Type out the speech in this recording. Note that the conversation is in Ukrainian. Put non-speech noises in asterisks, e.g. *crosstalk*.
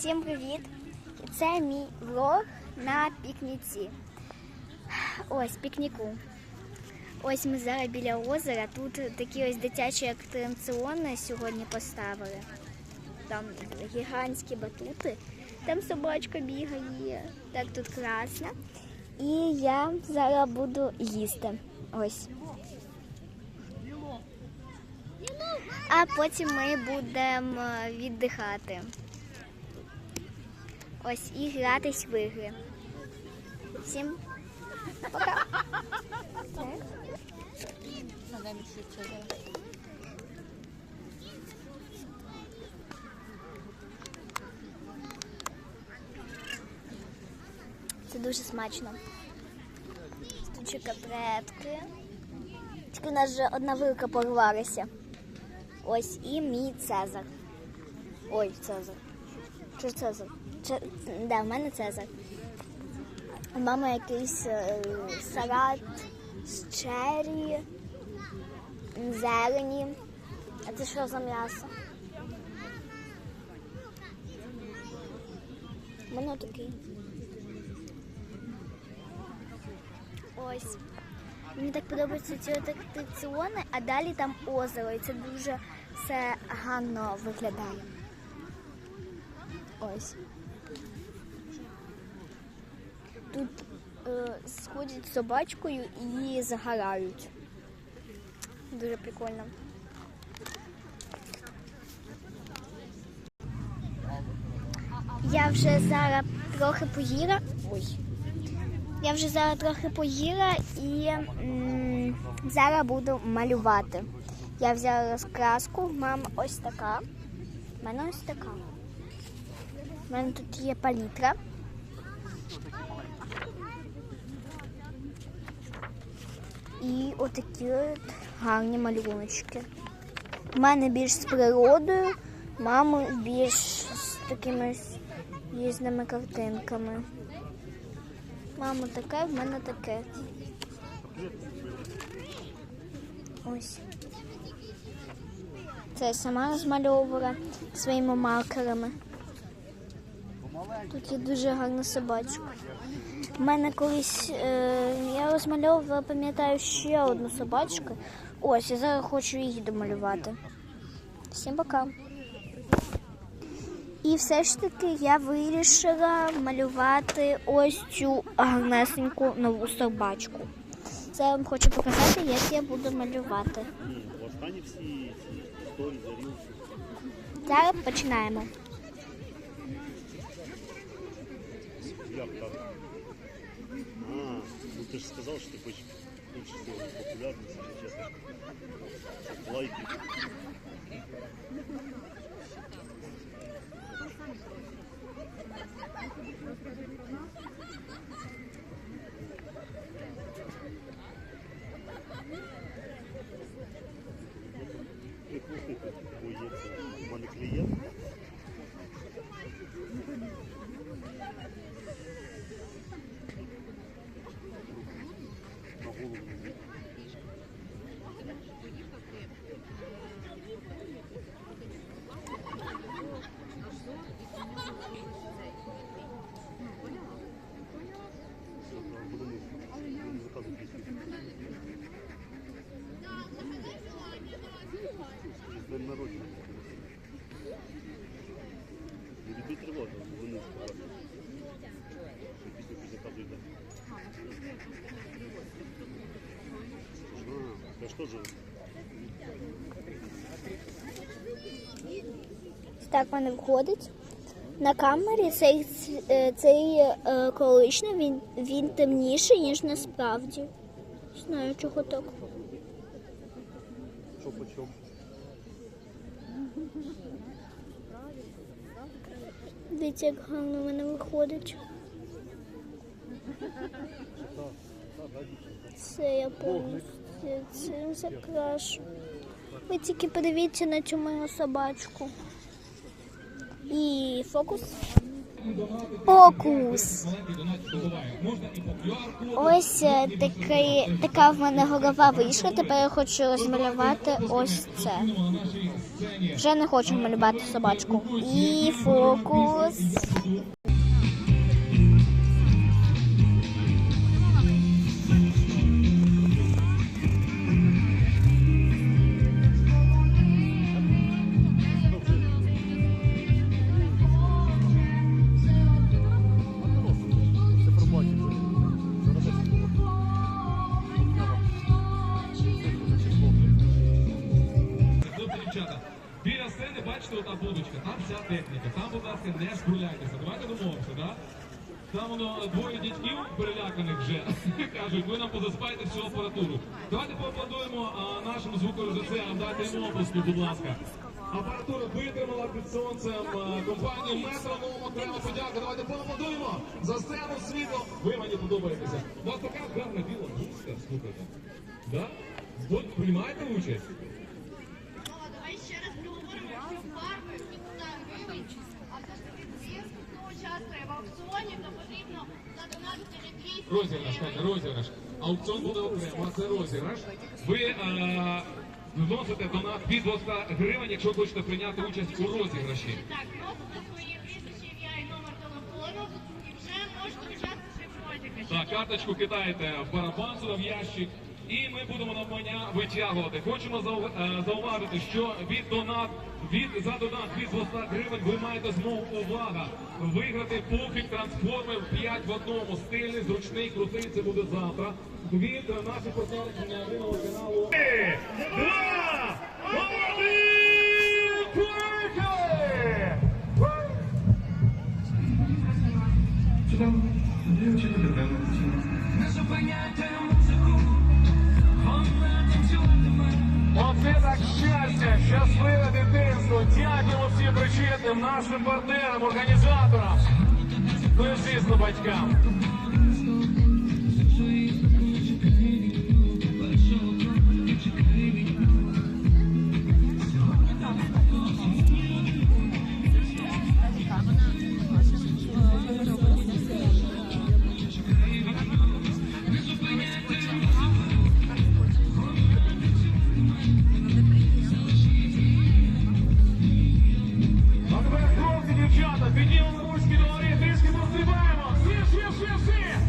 Всім привіт! Це мій влог на пікніці. Ось пікніку. Ось ми зараз біля озера. Тут такі ось дитячі атракціони сьогодні поставили. Там гігантські батути. Там собачка бігає. Так тут класно. І я зараз буду їсти. Ось. А потім ми будемо віддихати. Ось і гратись в ігри. Всім пока. Це дуже смачно. Тут капретки. Тільки у нас вже одна вилка порвалася. Ось і мій Цезар. Ой, Цезар. Чи Цезар? Чи... Да, в мене Цезар. У мами якийсь е, салат з чері, зелені. А це що за м'ясо? Мене такий. Ось. Мені так подобаються ці атракціони, а далі там озеро, і це дуже все гарно виглядає. Ось. Тут е, сходять з собачкою і загорають. Дуже прикольно. Я вже зараз трохи поїла. Ой. Я вже зараз трохи поїла і м, зараз буду малювати. Я взяла розкраску, мама ось така. У мене ось така. У мене тут є палітра. І отакі от гарні малюночки. У мене більш з природою, мами більш з такими різними картинками. Мама таке, в мене таке. Ось. Це я сама розмальовувала своїми маркерами. Тут є дуже гарна собачка. У мене колись е, я розмальовувала, пам'ятаю, ще одну собачку. Ось, я зараз хочу її домалювати. Всім пока. І все ж таки я вирішила малювати ось цю гарнесеньку нову собачку. Це я вам хочу показати, як я буду малювати. Зарілки. Зараз починаємо. популярно. А, ну ты же сказал, что ты хочешь лучше сделать популярность, если честно. Лайки. Вони Так мене виходить. На камері цей, цей е, колишній, він, він темніший, ніж насправді. Знаю, чого так. що по чому. Дивіться, як гарно в мене виходить. Це я повністю цим закрашу. Ви тільки подивіться на цю мою собачку. І фокус. Фокус. Ось е, такий, така в мене голова вийшла. Тепер я хочу розмалювати ось це. Вже не хочу малювати собачку. І фокус. Будочка, там вся техніка. Там, будь ласка, не шпуляйтеся. Давайте домовимося, так? Там воно двоє дітьків переляканих вже *laughs* кажуть, ви нам позаспайте всю апаратуру. Давайте поаплодуємо а, нашим звукорежисерам, дайте їм опуску, будь ласка. Апаратура витримала під сонцем а, компанію Метроном окремо подяка. Давайте поаплодуємо за сцену світло. Ви мені подобаєтеся. У вас така гарна біла музика, слухайте. Да? Ви приймаєте участь? Ну, а давай ще раз проговоримо, якщо фарби нікуди гривень, а все ж таки зв'язку, хто участвує в аукціоні, то потрібно задонатити вже 200 Розіграш. Катя, розіграш. Аукціон буде окремо, це розіграш. Ви а, вносите донат від 200 гривень, якщо хочете прийняти участь у розіграші. Так, просто своє прізвище, ім'я номер телефону, і вже можете участвувати в розіграші. Так, карточку кидаєте в барабан в ящик. І ми будемо навмання витягувати. Хочемо е, зауважити, що від донат від за донат від 200 гривень ви маєте змогу увага виграти пуфік трансформер 5 в одному стильний, зручний, крутий. Це буде завтра. Від наших партнерів неагрівого каналу. Три, два, причетним, нашим партнерам, організаторам. Ну і звісно, батькам. Піднімемо ручки до гори, трішки пострибаємо. Всі, всі, всі, всі!